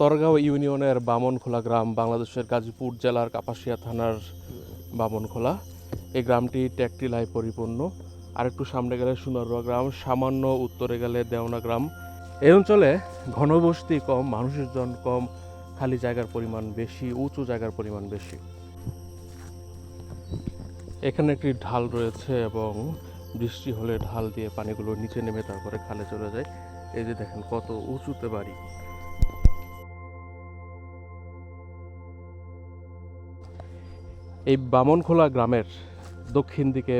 তরগাঁও ইউনিয়নের বামনখোলা গ্রাম, বাংলাদেশের গাজীপুর জেলার কাপাসিয়া থানার বামনখোলা। এই গ্রামটি ট্যাকটিলায় পরিপূর্ণ। আর একটু সামনে গেলে সোনারুয়া গ্রাম, সামান্য উত্তরে গেলে দেওনা গ্রাম। এই অঞ্চলে ঘনবসতি কম, মানুষের জন কম, খালি জায়গার পরিমাণ বেশি, উঁচু জায়গার পরিমাণ বেশি। এখানে একটি ঢাল রয়েছে এবং বৃষ্টি হলে ঢাল দিয়ে পানিগুলো নিচে নেমে তারপরে খালে চলে যায়। এই যে দেখেন কত উঁচুতে বাড়ি। এই বামনখোলা গ্রামের দক্ষিণ দিকে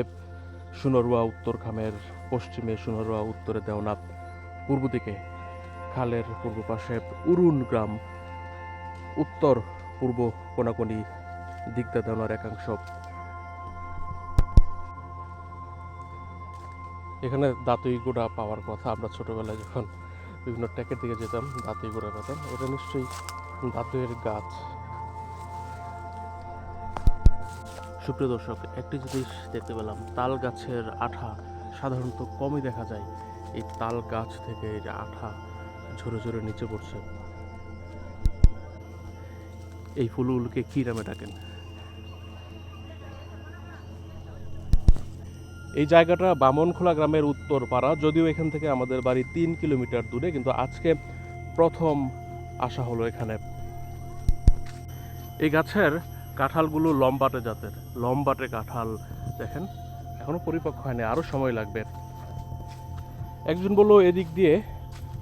সুনরুয়া উত্তর খামের পশ্চিমে সুনরুয়া উত্তরে দেওনাথ, পূর্ব দিকে খালের পূর্ব পাশে উরুন গ্রাম, উত্তর পূর্ব কোনাকুনি দিকটা দেওনার একাংশ। এখানে দাঁতুই গোড়া পাওয়ার কথা, আমরা ছোটোবেলায় যখন বিভিন্ন ট্যাকের দিকে যেতাম, দাঁতুই গুঁড়া পেতাম, এটা নিশ্চয়ই দাঁতুয়ের গাছ। সুপ্রিয় দর্শক, একটি জিনিস দেখতে পেলাম, তাল গাছের আঠা সাধারণত কমই দেখা যায়। এই তাল গাছ থেকে এই আঠা ঝরে ঝরে নিচে পড়ছে। এই ফুলগুলোকে কি নামে ডাকেন? এই জায়গাটা বামনখোলা গ্রামের উত্তর পাড়া যদিও এখান থেকে আমাদের বাড়ি তিন কিলোমিটার দূরে, কিন্তু আজকে প্রথম আসা হলো এখানে। এই গাছের কাঁঠালগুলো লম্বাটে জাতের, লম্বাটে কাঁঠাল, দেখেন। এখনও পরিপক্ক হয়নি আরও সময় লাগবে। একজন বলল, এদিক দিয়ে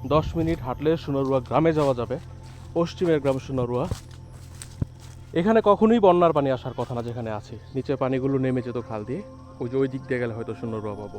দশ মিনিট হাঁটলে সোনারুয়া গ্রামে যাওয়া যাবে। পশ্চিমের গ্রাম সোনারুয়া। এখানে কখনোই বন্যার পানি আসার কথা না যেখানে আছে। নিচে পানিগুলো নেমে যেত খাল দিয়ে। ওই যে ওই দিক দিয়ে গেলে হয়তো সোনারুয়া পাবো।